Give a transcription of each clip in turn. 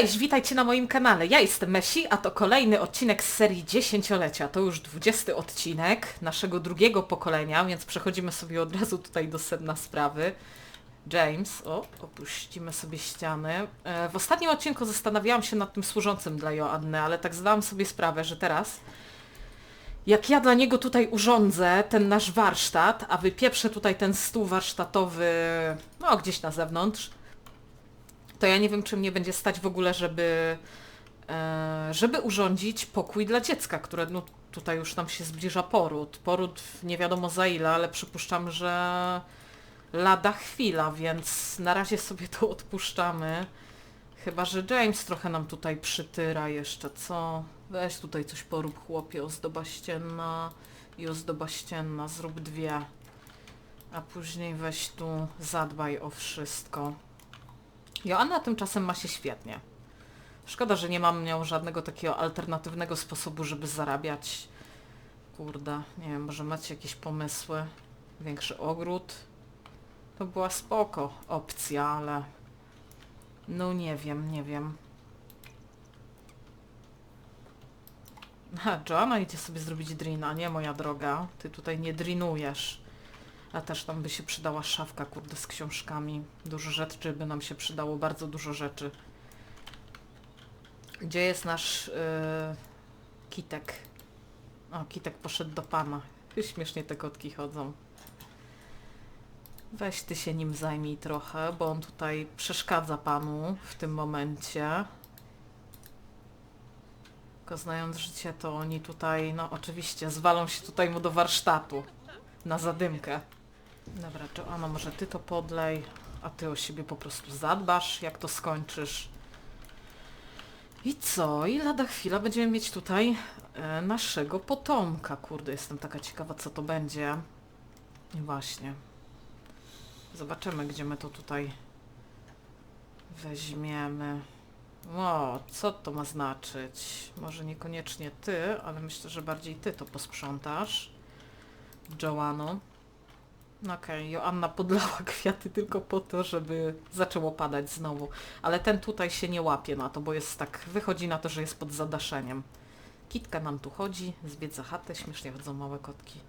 Cześć, witajcie na moim kanale. Ja jestem Messi, a to kolejny odcinek z serii dziesięciolecia. To już 20 odcinek naszego drugiego pokolenia, więc przechodzimy sobie od razu tutaj do sedna sprawy. James, o, opuścimy sobie ściany. E, w ostatnim odcinku zastanawiałam się nad tym służącym dla Joanny, ale tak zdałam sobie sprawę, że teraz jak ja dla niego tutaj urządzę ten nasz warsztat, a wypieprzę tutaj ten stół warsztatowy, no gdzieś na zewnątrz, to ja nie wiem, czy mnie będzie stać w ogóle, żeby, e, żeby urządzić pokój dla dziecka, które no, tutaj już nam się zbliża poród. Poród nie wiadomo za ile, ale przypuszczam, że lada chwila, więc na razie sobie to odpuszczamy. Chyba, że James trochę nam tutaj przytyra jeszcze, co? Weź tutaj coś porób chłopie, ozdoba ścienna i ozdoba ścienna, zrób dwie. A później weź tu zadbaj o wszystko. Joanna tymczasem ma się świetnie. Szkoda, że nie mam miał żadnego takiego alternatywnego sposobu, żeby zarabiać. Kurde, nie wiem, może macie jakieś pomysły? Większy ogród? To była spoko opcja, ale... No nie wiem, nie wiem. Ha, Joanna idzie sobie zrobić drina, nie moja droga. Ty tutaj nie drinujesz. A też tam by się przydała szafka, kurde, z książkami. Dużo rzeczy by nam się przydało, bardzo dużo rzeczy. Gdzie jest nasz yy, kitek? O, kitek poszedł do pana. Śmiesznie te kotki chodzą. Weź ty się nim zajmij trochę, bo on tutaj przeszkadza panu w tym momencie. Tylko znając życie, to oni tutaj, no oczywiście, zwalą się tutaj mu do warsztatu. Na zadymkę. Dobra, Joanna, może ty to podlej, a ty o siebie po prostu zadbasz, jak to skończysz. I co? I lada chwila będziemy mieć tutaj e, naszego potomka. Kurde, jestem taka ciekawa, co to będzie. I właśnie. Zobaczymy, gdzie my to tutaj weźmiemy. O, co to ma znaczyć? Może niekoniecznie ty, ale myślę, że bardziej ty to posprzątasz. Joanno. No Okej, okay, Joanna podlała kwiaty tylko po to, żeby zaczęło padać znowu. Ale ten tutaj się nie łapie na to, bo jest tak, wychodzi na to, że jest pod zadaszeniem. Kitka nam tu chodzi, zwiedza chatę, śmiesznie chodzą małe kotki.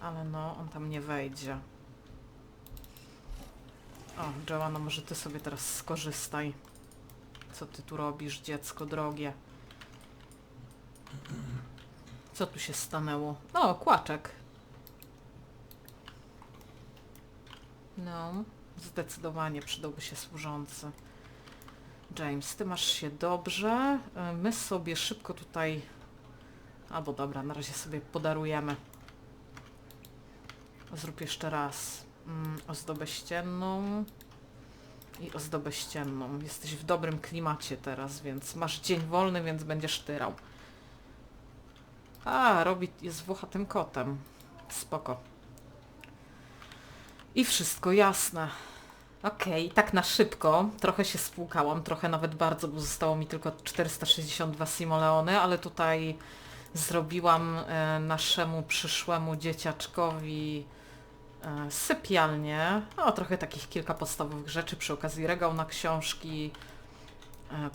Ale no, on tam nie wejdzie. O, Joanna, może ty sobie teraz skorzystaj. Co ty tu robisz, dziecko drogie? Co tu się stanęło? O, kłaczek. No, zdecydowanie przydałby się służący. James, ty masz się dobrze. E, my sobie szybko tutaj... Albo dobra, na razie sobie podarujemy. Zrób jeszcze raz. Mm, ozdobę ścienną i ozdobę ścienną. Jesteś w dobrym klimacie teraz, więc masz dzień wolny, więc będziesz tyrał. A, robi, jest włochatym kotem. Spoko. I wszystko jasne. Okej, okay, tak na szybko. Trochę się spłukałam, trochę nawet bardzo, bo zostało mi tylko 462 simoleony, ale tutaj zrobiłam e, naszemu przyszłemu dzieciaczkowi e, sypialnię. O, trochę takich kilka podstawowych rzeczy, przy okazji regał na książki, e,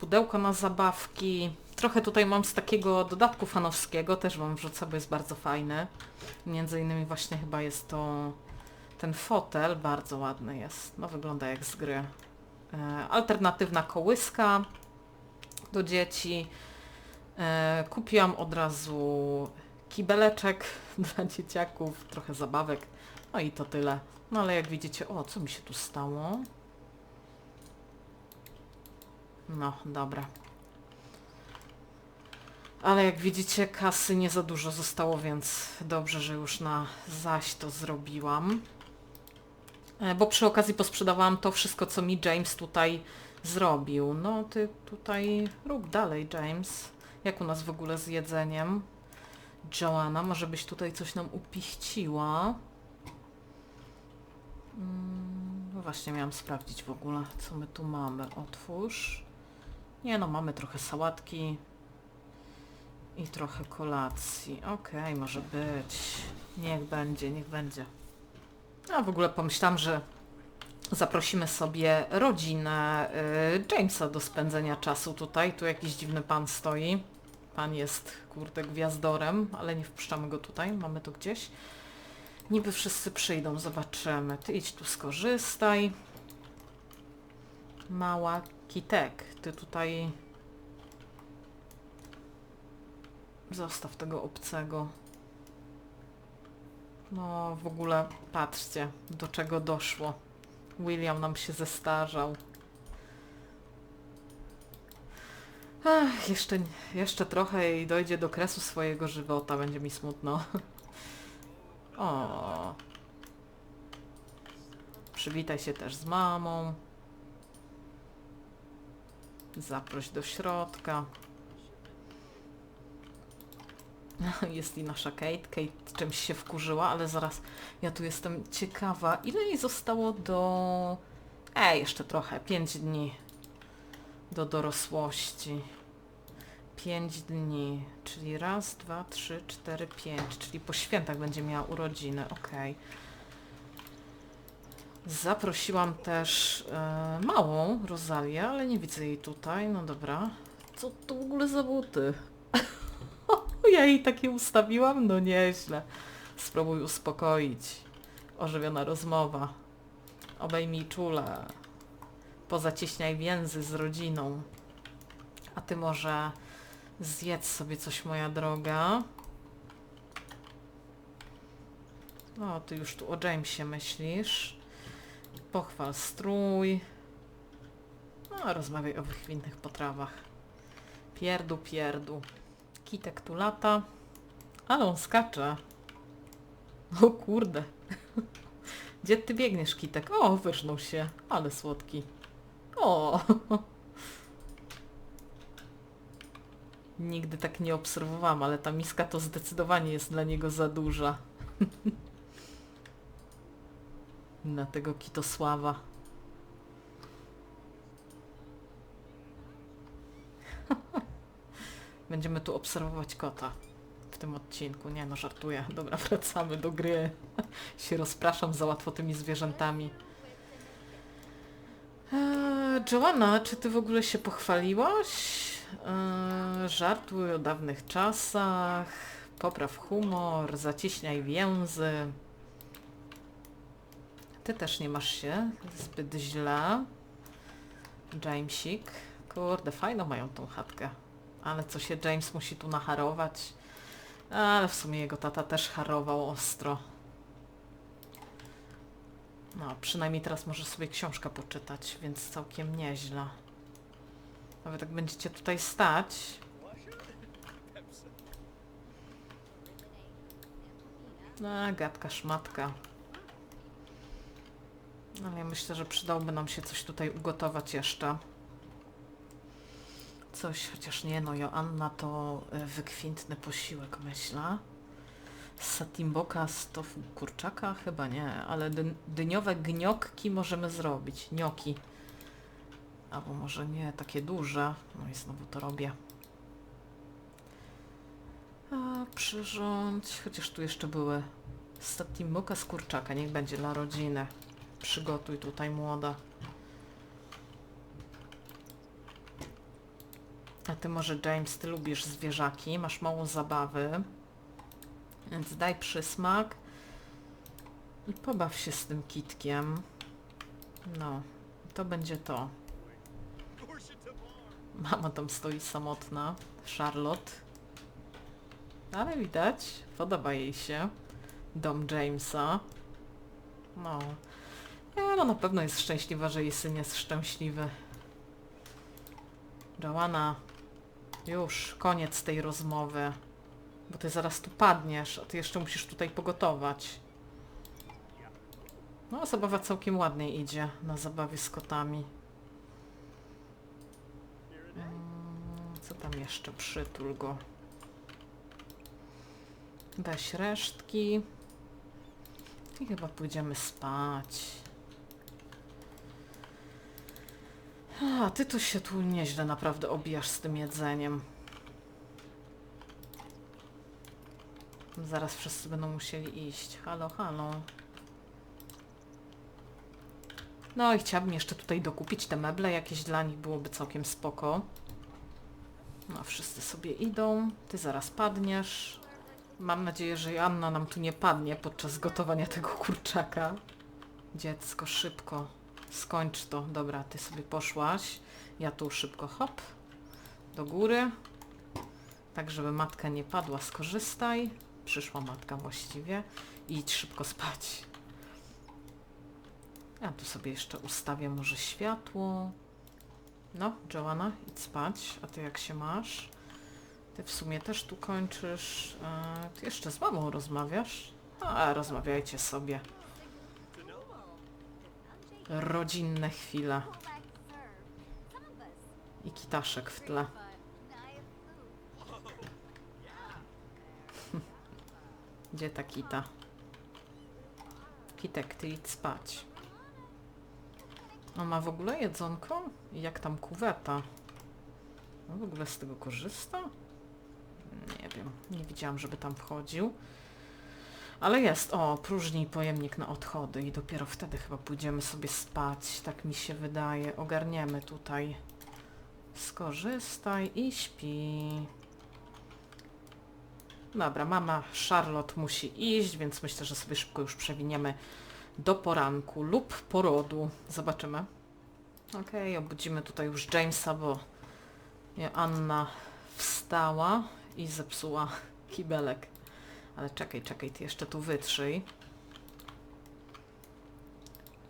pudełko na zabawki. Trochę tutaj mam z takiego dodatku fanowskiego, też wam wrzucę, bo jest bardzo fajny. Między innymi właśnie chyba jest to ten fotel bardzo ładny jest. No wygląda jak z gry. E, alternatywna kołyska do dzieci. E, kupiłam od razu kibeleczek dla dzieciaków, trochę zabawek. No i to tyle. No ale jak widzicie, o co mi się tu stało? No, dobra. Ale jak widzicie, kasy nie za dużo zostało, więc dobrze, że już na zaś to zrobiłam. E, bo przy okazji posprzedawałam to wszystko, co mi James tutaj zrobił. No ty tutaj rób dalej, James. Jak u nas w ogóle z jedzeniem? Joanna, może byś tutaj coś nam upichciła? Mm, no właśnie miałam sprawdzić w ogóle, co my tu mamy. Otwórz. Nie no, mamy trochę sałatki i trochę kolacji. Okej, okay, może być. Niech będzie, niech będzie. A w ogóle pomyślałam, że Zaprosimy sobie rodzinę y, Jamesa do spędzenia czasu tutaj. Tu jakiś dziwny pan stoi. Pan jest, kurde, gwiazdorem, ale nie wpuszczamy go tutaj. Mamy to gdzieś. Niby wszyscy przyjdą, zobaczymy. Ty idź tu skorzystaj. Mała Kitek, ty tutaj... Zostaw tego obcego. No, w ogóle patrzcie, do czego doszło. William nam się zestarzał. Ach, jeszcze, jeszcze trochę i dojdzie do kresu swojego żywota, będzie mi smutno. O. Przywitaj się też z mamą. Zaproś do środka. Jest i nasza Kate. Kate czymś się wkurzyła, ale zaraz ja tu jestem ciekawa. Ile jej zostało do... Ej, jeszcze trochę. 5 dni do dorosłości. 5 dni, czyli raz, dwa, trzy, cztery, pięć, czyli po świętach będzie miała urodziny, okej. Zaprosiłam też e, małą Rozalię, ale nie widzę jej tutaj, no dobra. Co to w ogóle za buty? ja jej takie ustawiłam? No nieźle. Spróbuj uspokoić. Ożywiona rozmowa. Obejmij czule. Pozacieśniaj więzy z rodziną. A ty może zjedz sobie coś, moja droga. O, ty już tu o Jamesie myślisz. Pochwal strój. No, rozmawiaj o wykwintnych potrawach. Pierdu, pierdu. Kitek tu lata. Ale on skacze. O kurde. Gdzie ty biegniesz, Kitek? O, wyrznął się. Ale słodki. O. Nigdy tak nie obserwowałam, ale ta miska to zdecydowanie jest dla niego za duża. na tego Kitosława. Będziemy tu obserwować kota w tym odcinku. Nie no, żartuję. Dobra, wracamy do gry. się rozpraszam za łatwo tymi zwierzętami. Eee, Joanna, czy ty w ogóle się pochwaliłaś? Eee, żartuj o dawnych czasach, popraw humor, zacieśniaj więzy. Ty też nie masz się zbyt źle. Jamesik. Kurde, fajną mają tą chatkę. Ale co się James musi tu nacharować? Ale w sumie jego tata też harował ostro. No, przynajmniej teraz może sobie książkę poczytać, więc całkiem nieźle. A wy tak będziecie tutaj stać. No, gadka szmatka. No, ja myślę, że przydałoby nam się coś tutaj ugotować jeszcze. Coś, chociaż nie no, Joanna to e, wykwintny posiłek, myślę. Satimboka z tofu kurczaka? Chyba nie, ale dy dyniowe gniokki możemy zrobić. Nioki. Albo może nie takie duże. No i znowu to robię. A, przyrządź. Chociaż tu jeszcze były Satimboka z kurczaka. Niech będzie dla rodziny. Przygotuj tutaj młoda. Ty może James, ty lubisz zwierzaki, masz mało zabawy. Więc daj przysmak. I pobaw się z tym kitkiem. No, to będzie to. Mama tam stoi samotna. Charlotte. Ale widać, podoba jej się. Dom Jamesa. No. Ja, no na pewno jest szczęśliwa, że jej syn jest szczęśliwy. Joanna, już koniec tej rozmowy. Bo ty zaraz tu padniesz, a ty jeszcze musisz tutaj pogotować. No, zabawa całkiem ładnie idzie na zabawie z kotami. Mm, Co tam jeszcze? Przytul go. Weź resztki. I chyba pójdziemy spać. A, ty to się tu nieźle naprawdę obijasz z tym jedzeniem. Zaraz wszyscy będą musieli iść. Halo, halo. No i chciałabym jeszcze tutaj dokupić te meble, jakieś dla nich byłoby całkiem spoko. No, wszyscy sobie idą, ty zaraz padniesz. Mam nadzieję, że Joanna nam tu nie padnie podczas gotowania tego kurczaka. Dziecko, szybko, skończ to. Dobra, ty sobie poszłaś. Ja tu szybko, hop, do góry. Tak, żeby matka nie padła, skorzystaj. Przyszła matka właściwie. Idź szybko spać. Ja tu sobie jeszcze ustawię może światło. No, Joanna, idź spać. A ty jak się masz? Ty w sumie też tu kończysz. E, ty jeszcze z mamą rozmawiasz? A, rozmawiajcie sobie. Rodzinne chwile. I kitaszek w tle. Gdzie ta kita? Kitek, ty idź spać. On ma w ogóle jedzonko? Jak tam kuweta? On w ogóle z tego korzysta? Nie wiem, nie widziałam, żeby tam wchodził. Ale jest, o, próżni pojemnik na odchody i dopiero wtedy chyba pójdziemy sobie spać, tak mi się wydaje. Ogarniemy tutaj. Skorzystaj i śpi. Dobra, mama Charlotte musi iść, więc myślę, że sobie szybko już przewiniemy do poranku lub porodu. Zobaczymy. Okej, obudzimy tutaj już Jamesa, bo Anna wstała i zepsuła kibelek. Ale czekaj, czekaj, ty jeszcze tu wytrzyj.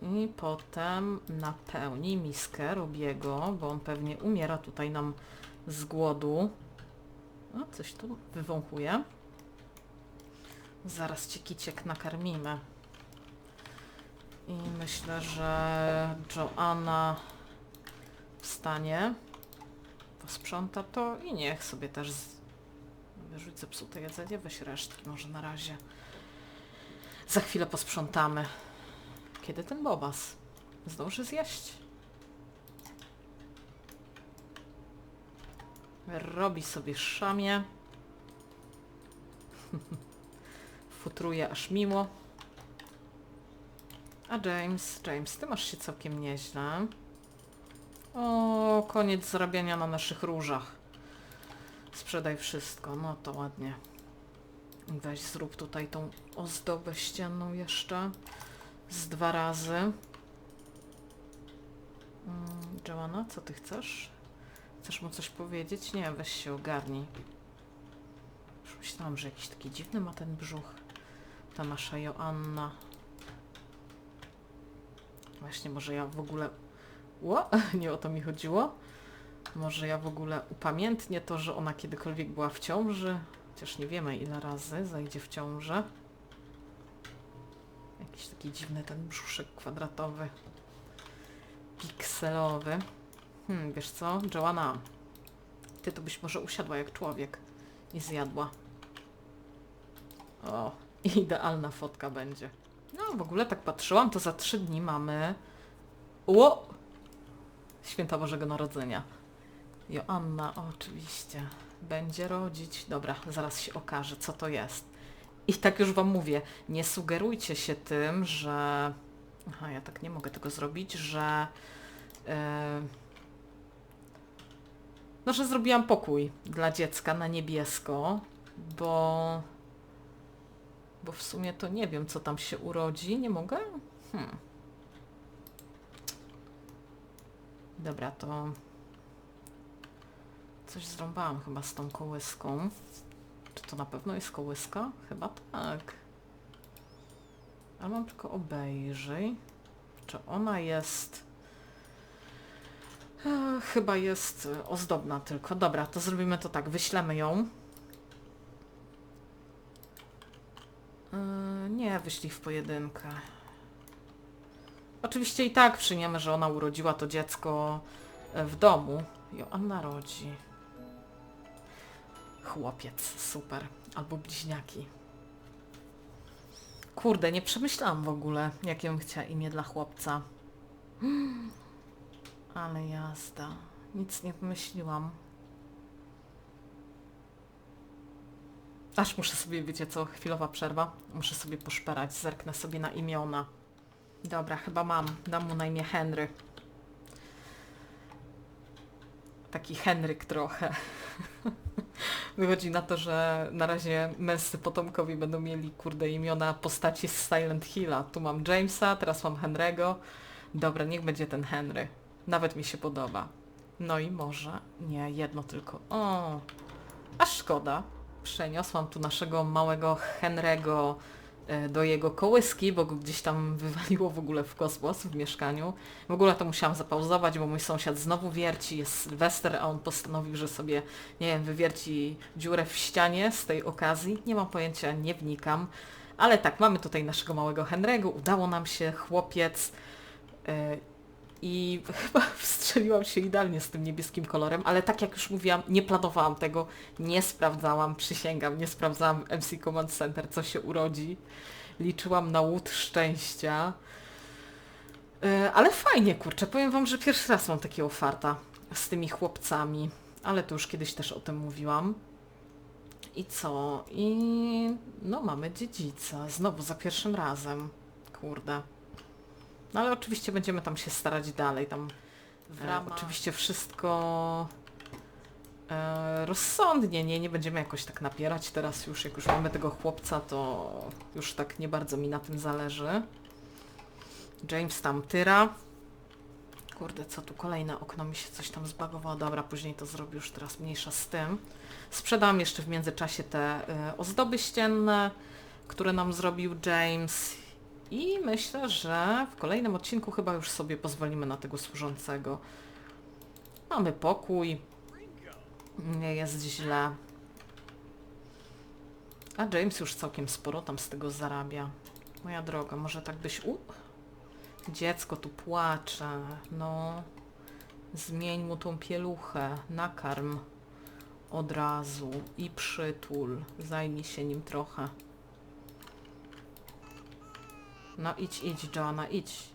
I potem napełnij miskę Robiego, bo on pewnie umiera tutaj nam z głodu. O, coś tu wywąchuje. Zaraz cię kiciek nakarmimy. I myślę, że Joanna wstanie, posprząta to i niech sobie też. Wyrzuć zepsute jedzenie, weź resztki może na razie. Za chwilę posprzątamy. Kiedy ten bobas zdąży zjeść? Robi sobie szamie. Futruje aż miło. A James, James, ty masz się całkiem nieźle. O, koniec zarabiania na naszych różach. Sprzedaj wszystko, no to ładnie. Weź zrób tutaj tą ozdobę ścienną jeszcze. Z dwa razy. Mm, Joanna, co ty chcesz? Chcesz mu coś powiedzieć? Nie, weź się ogarnij. Już myślałam, że jakiś taki dziwny ma ten brzuch. Ta nasza Joanna. Właśnie, może ja w ogóle... Ło, nie o to mi chodziło. Może ja w ogóle upamiętnię to, że ona kiedykolwiek była w ciąży. Chociaż nie wiemy ile razy zajdzie w ciążę. Jakiś taki dziwny ten brzuszek kwadratowy. Pikselowy. Hmm, wiesz co, Joanna? Ty to byś może usiadła jak człowiek i zjadła. O, idealna fotka będzie. No, w ogóle tak patrzyłam, to za trzy dni mamy... Ło! Święta Bożego Narodzenia. Joanna, oczywiście, będzie rodzić. Dobra, zaraz się okaże, co to jest. I tak już Wam mówię, nie sugerujcie się tym, że... Aha, ja tak nie mogę tego zrobić, że... Yy... No, że zrobiłam pokój dla dziecka na niebiesko, bo... Bo w sumie to nie wiem, co tam się urodzi. Nie mogę? Hmm. Dobra, to... Coś zrąbałam chyba z tą kołyską. Czy to na pewno jest kołyska? Chyba tak. Ale mam tylko obejrzyj. Czy ona jest... E, chyba jest e, ozdobna tylko. Dobra, to zrobimy to tak. Wyślemy ją. E, nie, wyślij w pojedynkę. Oczywiście i tak przyjmiemy, że ona urodziła to dziecko e, w domu. Joanna rodzi. Chłopiec, super. Albo bliźniaki. Kurde, nie przemyślałam w ogóle, jakie bym chciała imię dla chłopca. Ale jazda. Nic nie wymyśliłam. Aż muszę sobie, wiecie co, chwilowa przerwa. Muszę sobie poszperać, zerknę sobie na imiona. Dobra, chyba mam. Dam mu na imię Henry. Taki Henryk trochę. Wychodzi na to, że na razie męscy potomkowie będą mieli kurde imiona postaci z Silent Hilla. Tu mam Jamesa, teraz mam Henry'ego. Dobra, niech będzie ten Henry. Nawet mi się podoba. No i może... Nie, jedno tylko. O, a szkoda. Przeniosłam tu naszego małego Henry'ego do jego kołyski, bo go gdzieś tam wywaliło w ogóle w kosmos w mieszkaniu. W ogóle to musiałam zapauzować, bo mój sąsiad znowu wierci, jest Sylwester, a on postanowił, że sobie, nie wiem, wywierci dziurę w ścianie z tej okazji. Nie mam pojęcia, nie wnikam. Ale tak, mamy tutaj naszego małego Henry'ego, udało nam się, chłopiec. e, I chyba wstrzeliłam się idealnie z tym niebieskim kolorem, ale tak jak już mówiłam, nie planowałam tego, nie sprawdzałam, przysięgam, nie sprawdzałam MC Command Center, co się urodzi. Liczyłam na łód szczęścia. E, Ale fajnie, kurczę, powiem wam, że pierwszy raz mam takiego farta z tymi chłopcami, ale to już kiedyś też o tym mówiłam. I co? I no mamy dziedzica, znowu za pierwszym razem. Kurde. No ale oczywiście będziemy tam się starać dalej, tam w ramach- oczywiście wszystko e, rozsądnie, nie, nie będziemy jakoś tak napierać teraz już, jak już mamy tego chłopca, to już tak nie bardzo mi na tym zależy. James tam tyra. Kurde, co tu kolejne okno mi się coś tam zbagowało. Dobra, później to zrobię już teraz mniejsza z tym. Sprzedam jeszcze w międzyczasie te y, ozdoby ścienne, które nam zrobił James. I myślę, że w kolejnym odcinku chyba już sobie pozwolimy na tego służącego. Mamy pokój. Nie jest źle. A James już całkiem sporo tam z tego zarabia. Moja droga, może tak byś... U? Dziecko tu płacze. No. Zmień mu tą pieluchę. Nakarm. Od razu. I przytul. Zajmij się nim trochę. No idź, idź, Joanna, idź.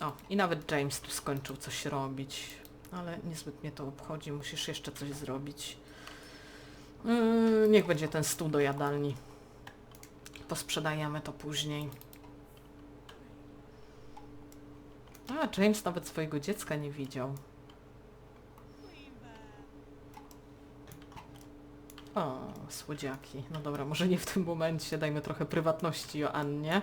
O, i nawet James tu skończył coś robić. Ale niezbyt mnie to obchodzi. Musisz jeszcze coś zrobić. Yy, niech będzie ten stół do jadalni. Posprzedajemy to później. A, James nawet swojego dziecka nie widział. O, słodziaki. No dobra, może nie w tym momencie. Dajmy trochę prywatności Joannie.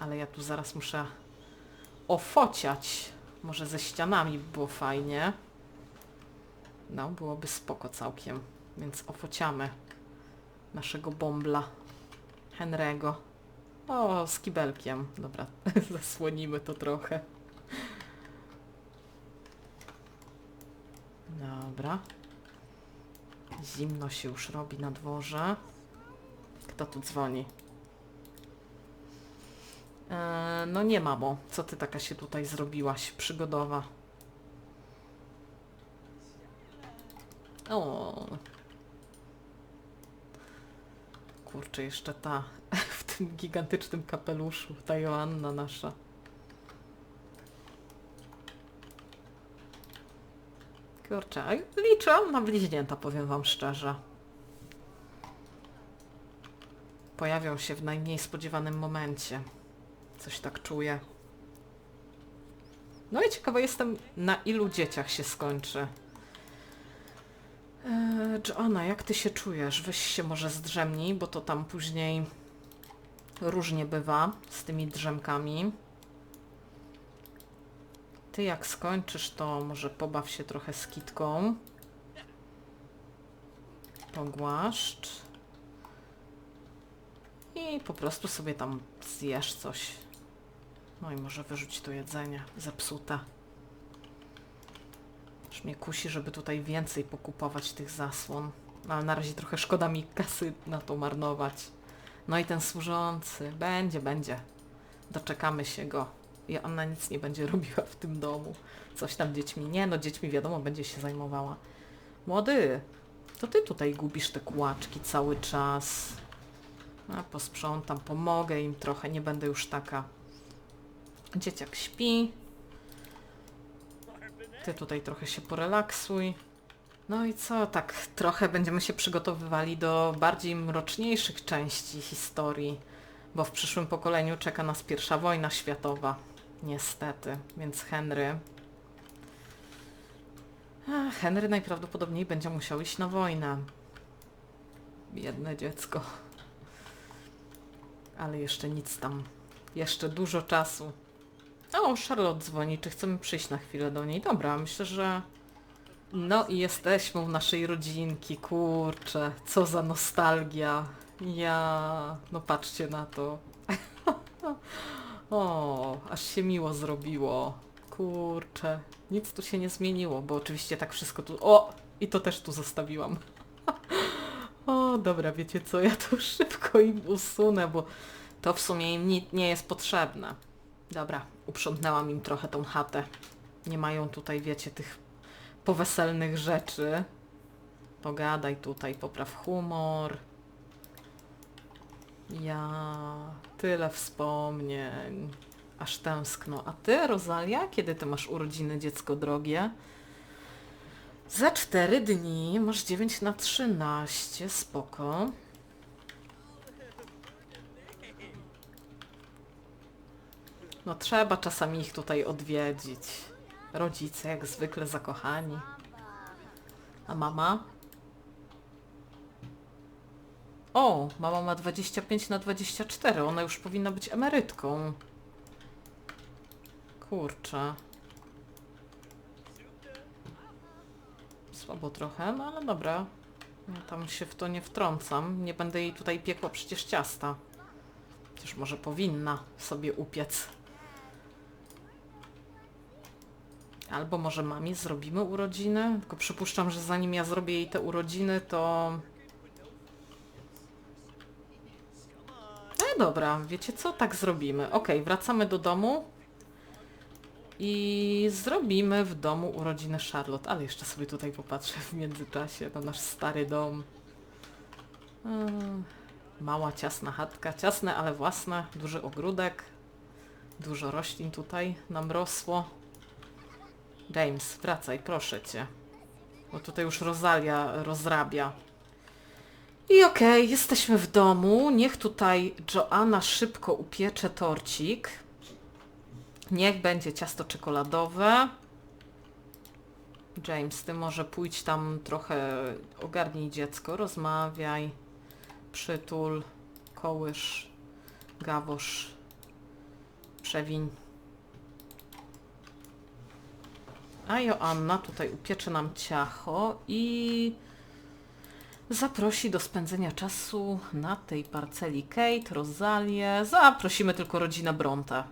Ale ja tu zaraz muszę ofociać. Może ze ścianami by było fajnie. No, byłoby spoko całkiem. Więc ofociamy naszego bombla Henry'ego. O, z kibelkiem. Dobra, zasłonimy to trochę. Dobra. Zimno się już robi na dworze. Kto tu dzwoni? Eee, no nie mamo, co ty taka się tutaj zrobiłaś, przygodowa. O. Kurczę, jeszcze ta w tym gigantycznym kapeluszu, ta Joanna nasza. Kurczę, liczyłam na bliźnięta, powiem wam szczerze. Pojawią się w najmniej spodziewanym momencie. Coś tak czuję. No i ciekawa jestem, na ilu dzieciach się skończy. Eee, jak ty się czujesz? Weź się może zdrzemnij, bo to tam później różnie bywa z tymi drzemkami. Ty jak skończysz, to może pobaw się trochę z kitką. Pogłaszcz. I po prostu sobie tam zjesz coś. No i może wyrzuć to jedzenie zepsute. Już mnie kusi, żeby tutaj więcej pokupować tych zasłon. No, ale na razie trochę szkoda mi kasy na to marnować. No i ten służący. Będzie, będzie. Doczekamy się go. I ona nic nie będzie robiła w tym domu. Coś tam dziećmi. Nie, no dziećmi wiadomo, będzie się zajmowała. Młody, to ty tutaj gubisz te kłaczki cały czas. A posprzątam, pomogę im trochę, nie będę już taka. Dzieciak śpi. Ty tutaj trochę się porelaksuj. No i co, tak trochę będziemy się przygotowywali do bardziej mroczniejszych części historii bo w przyszłym pokoleniu czeka nas pierwsza wojna światowa. Niestety. Więc Henry... Henry najprawdopodobniej będzie musiał iść na wojnę. Biedne dziecko. Ale jeszcze nic tam. Jeszcze dużo czasu. O, Charlotte dzwoni, czy chcemy przyjść na chwilę do niej? Dobra, myślę, że... No i jesteśmy u naszej rodzinki, kurczę, co za nostalgia. Ja... No patrzcie na to. o, aż się miło zrobiło. Kurczę, nic tu się nie zmieniło, bo oczywiście tak wszystko tu... O! I to też tu zostawiłam. o, dobra, wiecie co, ja to szybko im usunę, bo to w sumie im ni- nie jest potrzebne. Dobra, uprzątnęłam im trochę tą chatę. Nie mają tutaj, wiecie, tych poweselnych rzeczy. Pogadaj tutaj, popraw humor. Ja... Tyle wspomnień. Aż tęskno. A ty, Rosalia, kiedy ty masz urodziny, dziecko drogie? Za 4 dni masz 9 na 13, spoko. No trzeba czasami ich tutaj odwiedzić. Rodzice jak zwykle zakochani. A mama? O, mama ma 25 na 24. Ona już powinna być emerytką. Kurczę. Słabo trochę, no ale dobra. Ja tam się w to nie wtrącam. Nie będę jej tutaj piekła przecież ciasta. Chociaż może powinna sobie upiec. Albo może mamie zrobimy urodziny? Tylko przypuszczam, że zanim ja zrobię jej te urodziny, to... No dobra, wiecie co? Tak zrobimy. Ok, wracamy do domu. I zrobimy w domu urodziny Charlotte. Ale jeszcze sobie tutaj popatrzę w międzyczasie na nasz stary dom. Mm, Mała, ciasna chatka. Ciasne, ale własne. Duży ogródek. Dużo roślin tutaj nam rosło. James, wracaj, proszę cię. Bo tutaj już Rosalia rozrabia. I okej, jesteśmy w domu. Niech tutaj Joanna szybko upiecze torcik. Niech będzie ciasto czekoladowe. James, ty może pójdź tam trochę, ogarnij dziecko, rozmawiaj, przytul, kołysz, gawosz, przewiń. A Joanna tutaj upiecze nam ciacho i zaprosi do spędzenia czasu na tej parceli Kate, Rozalię. Zaprosimy tylko rodzinę Bronte.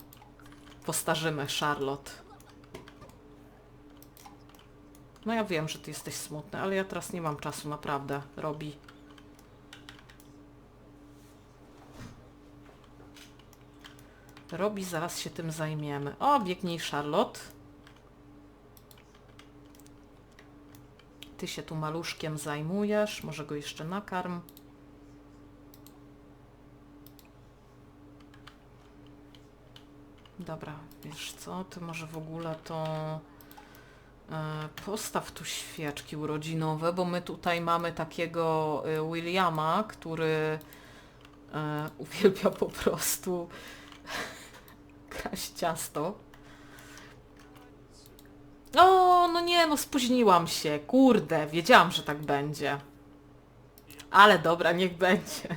Postarzymy Charlotte. No ja wiem, że ty jesteś smutny, ale ja teraz nie mam czasu, naprawdę. Robi. Robi, zaraz się tym zajmiemy. O, biegnij Charlotte. Ty się tu maluszkiem zajmujesz, może go jeszcze nakarm. Dobra, wiesz co, ty może w ogóle to e, postaw tu świeczki urodzinowe, bo my tutaj mamy takiego e, Williama, który e, uwielbia po prostu kraść ciasto. O, no nie, no spóźniłam się. Kurde, wiedziałam, że tak będzie. Ale dobra, niech będzie.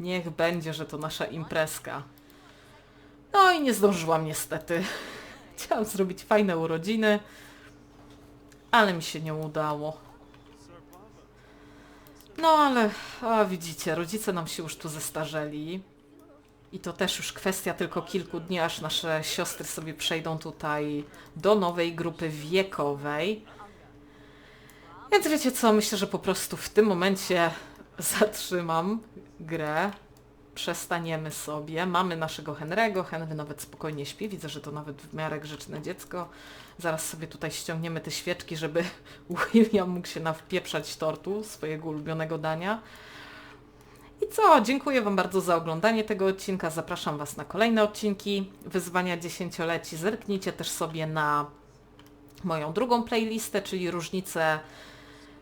Niech będzie, że to nasza imprezka. No i nie zdążyłam niestety. Chciałam zrobić fajne urodziny, ale mi się nie udało. No ale, a widzicie, rodzice nam się już tu zestarzeli. I to też już kwestia tylko kilku dni, aż nasze siostry sobie przejdą tutaj do nowej grupy wiekowej. Więc wiecie co, myślę, że po prostu w tym momencie zatrzymam grę. Przestaniemy sobie. Mamy naszego Henry'ego. Henry nawet spokojnie śpi. Widzę, że to nawet w miarę grzeczne dziecko. Zaraz sobie tutaj ściągniemy te świeczki, żeby William mógł się nawpieprzać tortu swojego ulubionego dania. I co? Dziękuję Wam bardzo za oglądanie tego odcinka. Zapraszam Was na kolejne odcinki Wyzwania Dziesięcioleci. Zerknijcie też sobie na moją drugą playlistę, czyli różnice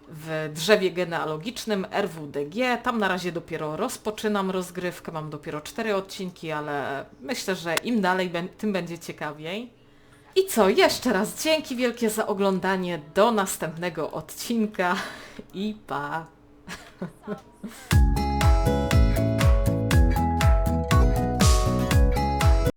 w drzewie genealogicznym RWDG. Tam na razie dopiero rozpoczynam rozgrywkę, mam dopiero cztery odcinki, ale myślę, że im dalej, tym będzie ciekawiej. I co, jeszcze raz dzięki wielkie za oglądanie, do następnego odcinka i pa!